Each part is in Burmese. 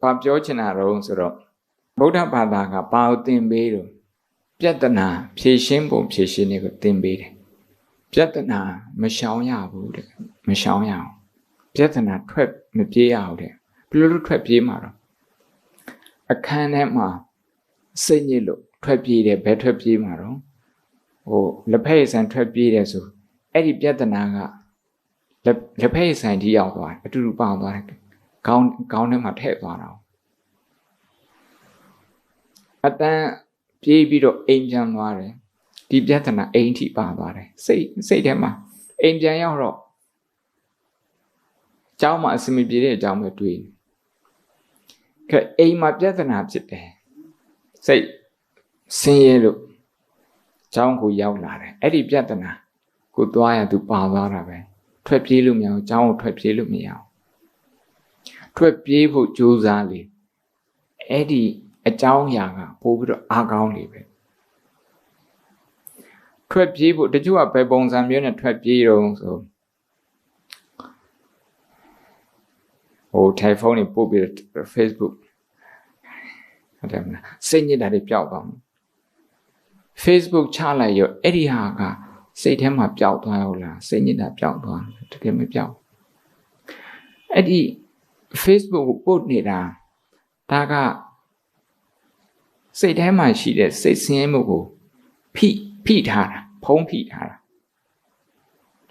ဘာပြောချင်တာတော့ဆိုတော့ဗုဒ္ဓဘာသာကဘာကိုသင်ပေးတော့ပြဿနာဖြေရှင်းပုံဖြေရှင်းနေကိုသင်ပေးတယ်ပြဿနာမရှောင်ရဘူးတဲ့မရှောင်ရအောင်ပြဿနာထွက်မပြေးရအောင်တဲ့ဘယ်လိုလုပ်ထွက်ပြေးမှာတော့အခန်းထဲမှာစိတ်ညစ်လို့ထွက်ပြေးတယ်ဘယ်ထွက်ပြေးမှာတော့ဟိုလက်ဖက်ရည်ဆန်ထွက်ပြေးတယ်ဆိုအဲ့ဒီပြဿနာကလက်လက်ဖက်ရည်ဆန်ကြီးရောက်သွားတယ်အတူတူပေါအောင်သွားတယ် ခေါင်းခေါင်းထဲမှာထည့်သွားတာအတန်းပြေးပြီးတော့အိမ်ပြန်သွားတယ်ဒီပြဿနာအိမ်ထိပါသွားတယ်စိတ်စိတ်ထဲမှာအိမ်ပြန်ရောက်တော့ကျောင်းမှာအစမပြေတဲ့အကြောင်းပဲတွေးခဲအိမ်မှာပြဿနာဖြစ်တယ်စိတ်ဆင်းရဲလို့ကျောင်းကိုရောက်လာတယ်အဲ့ဒီပြဿနာကိုသွားရသူပါသွားတာပဲထွက်ပြေးလို့မရအောင်ကျောင်းကိုထွက်ပြေးလို့မရအောင် ထွက်ပြေးဖို့ကြိုးစားလေအဲ့ဒီအကြောင်းအရာကပို့ပြီးတော့အားကောင်းလေပဲထွက်ပြေးဖို့တချို့ကဘယ်ပုံစံမျိုးနဲ့ထွက်ပြေးတော့ဆိုဟို telephone တွေပို့ပြီး Facebook ဟုတ်တယ်မလားစိတ်ညစ်တာတွေပျောက်သွားမှာ Facebook ချလိုက်ရောအဲ့ဒီဟာကစိတ်ထဲမှာပျောက်သွားရောလားစိတ်ညစ်တာပျောက်သွားတကယ်မပျောက်အဲ့ဒီ Facebook ကိုပို့နေတာဒါကစိတ်ထဲမှာရှိတဲ့စိတ်ဆင်းရဲမှုကိုဖိဖိထားတာဖုံးဖိထားတာ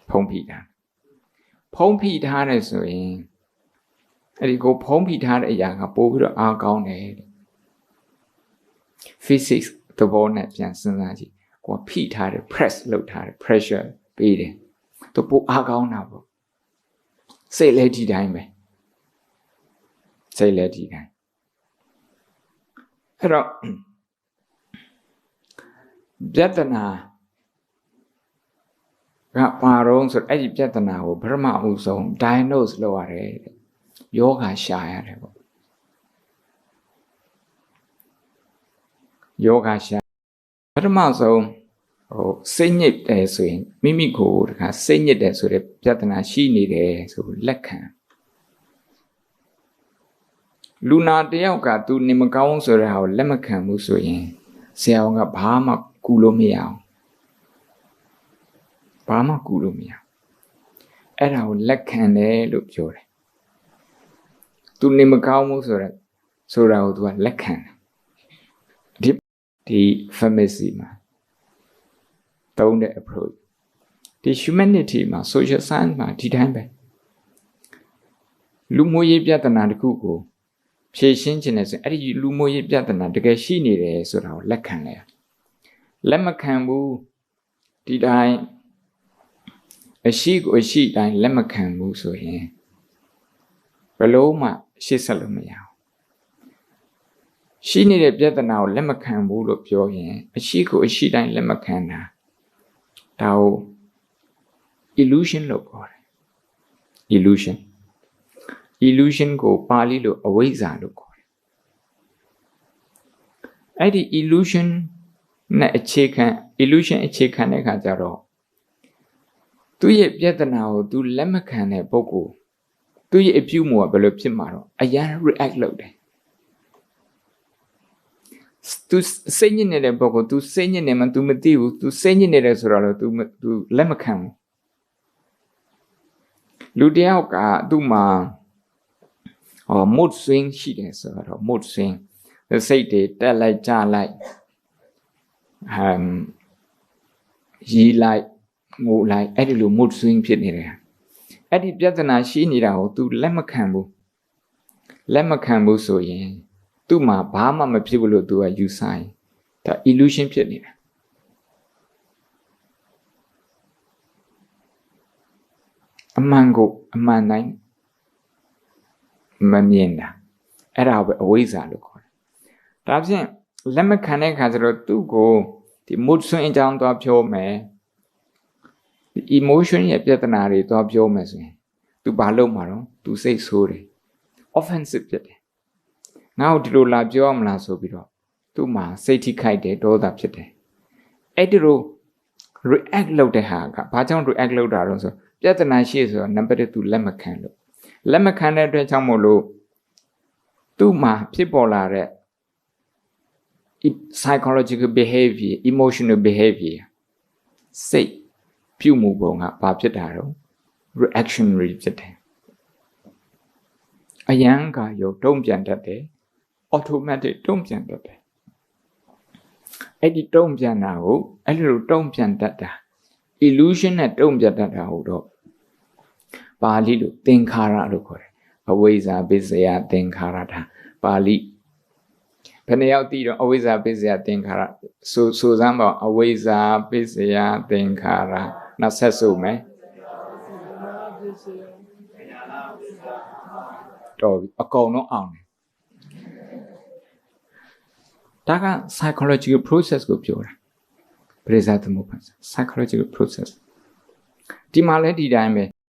ဖုံးဖိထားဖုံးဖိထားတယ်ဆိုရင်အဲ့ဒီကိုဖုံးဖိထားတဲ့အရာကပိုးပြီးတော့အားကောင်းတယ် physics သဘောနဲ့ပြန်စဉ်းစားကြည့်ကိုကဖိထားတယ် press လုပ်ထားတယ် pressure ပေးတယ်သူပိုအားကောင်းတာပေါ့စိတ်လည်းဒီတိုင်းပဲ စိတ်လည်းဒီတိုင်းအဲ့တော့ပြဿနာကပါတော့ဆိုအဲ့ဒီပြဿနာကိုပထမအဦးဆုံး diagnose လုပ်ရတယ်တဲ့ယောဂရှာရတယ်ပေါ့ယောဂရှာပထမဆုံးဟိုစိတ်ညစ်တယ်ဆိုရင်မိမိကိုယ်တခါစိတ်ညစ်တယ်ဆိုတဲ့ပြဿနာရှိနေတယ်ဆိုလက်ခံ လူနာတယောက်ကသူနေမကောင်းဆိုတဲ့ဟာကိုလက်မခံဘူးဆိုရင်ဆရာဝန်ကဘာမှကူလို့မရအောင်ဘာမှကူလို့မရအဲ့ဒါကိုလက်ခံတယ်လို့ပြောတယ်သူနေမကောင်းဘူးဆိုတဲ့ဆိုတာကိုသူကလက်ခံတယ်ဒီ pharmacy မှာတုံးတဲ့ approach ဒီ humanity မှာ social science မှာဒီတိုင်းပဲလူမှုရေးပြဿနာတစ်ခုကို ဖြေရှင်းခြင်းနဲ့ဆိုအဲ့ဒီလူမျိုးရေးပြဿနာတကယ်ရှိနေတယ်ဆိုတာကိုလက်ခံလဲလက်မခံဘူးဒီတိုင်းအရှိကိုအရှိတိုင်းလက်မခံဘူးဆိုရင်ဘယ်လို့မှရှေ့ဆက်လို့မရဘူးရှိနေတဲ့ပြဿနာကိုလက်မခံဘူးလို့ပြောရင်အရှိကိုအရှိတိုင်းလက်မခံတာဒါကို illusion လို့ခေါ်တယ် illusion illusion ကိုပါဠိလိုအဝိဇ္ဇာလို့ခေါ်တယ်အဲ့ဒီ illusion နဲ့အခြေခံ illusion အခြေခံတဲ့အခါကျတော့သူ့ရဲ့ပြဿနာကို तू လက်မခံတဲ့ပုဂ္ဂိုလ်သူ့ရဲ့အပြုအမူကဘယ်လိုဖြစ်မှာတော့အရန် react လုပ်တယ် तू စိတ်ညစ်နေတဲ့ပုဂ္ဂိုလ် तू စိတ်ညစ်နေမှ तू မသိဘူး तू စိတ်ညစ်နေတယ်ဆိုတော့ तू तू လက်မခံဘူးလူတယောက်ကသူ့မှာ ဟော mood swing ရှိတယ်ဆိုတော့ mood swing စိတ်တွေတက်လိုက်ကြလိုက်ဟမ်ရီလိုက်ငိုလိုက်အဲ့ဒီလို mood swing ဖြစ်နေတယ်အဲ့ဒီပြဿနာရှိနေတာကို तू လက်မခံဘူးလက်မခံဘူးဆိုရင် သူ့မှာဘာမှမဖြစ်ဘူးလို့ तू ကယူဆရင်ဒါ illusion ဖြစ်နေတာအမှန်ကိုအမှန်တိုင်း မမြင်တာအဲ့ဒါပဲအဝိဇ္ဇာလို့ခေါ်တယ်ဒါဖြင့်လက်မခံတဲ့အခါကျတော့သူ့ကိုဒီ mood swing အကြောင်းသွားပြောမယ်ဒီ emotion ရဲ့ပြဿနာတွေသွားပြောမယ်ဆိုရင် तू ဘာလုပ်မှာတော့ तू စိတ်ဆိုးတယ် offensive ဖြစ်တယ်ငါ့ကိုဒီလိုလာပြောရမလားဆိုပြီးတော့သူ့မှာစိတ်ထိခိုက်တယ်ဒေါသဖြစ်တယ်အဲ့ဒီလို react လုပ်တဲ့ဟာကဘာကြောင့် react လုပ်တာတော့ဆိုပြဿနာရှိဆိုတော့ number 1 तू လက်မခံလို့ လက်မခံတဲ့အတွက်ကြောင့်မို့လို့သူ့မှာဖြစ်ပေါ်လာတဲ့ psychological behavior emotional behavior စိတ်ပြုမှုပုံကဘာဖြစ်တာတော့ reactionary ဖြစ်တယ်အယံကရုပ်တုံ့ပြန်တတ်တယ် automatic တုံ့ပြန်တတ်တယ်အဲ့ဒီတုံ့ပြန်တာကိုအဲ့လိုတုံ့ပြန်တတ်တာ illusion နဲ့တုံ့ပြန်တတ်တာဟုတ်တော့ ပါဠိလိုသင်္ခါရလို့ခေါ်တယ်အဝိဇ္ဇာပစ္စယသင်္ခါရတာပါဠိဘယ်နှယောက်သိတော့အဝိဇ္ဇာပစ္စယသင်္ခါရဆိုဆိုစမ်းပါအဝိဇ္ဇာပစ္စယသင်္ခါရနောက်ဆက်ဆိုမယ်တော်ပြီအကုန်လုံးအောင်တယ်ဒါက psychological process ကိုပြောတာပရိသတ်သမုပ္ပါ psychological process ဒီမှာလည်းဒီတိုင်းပဲ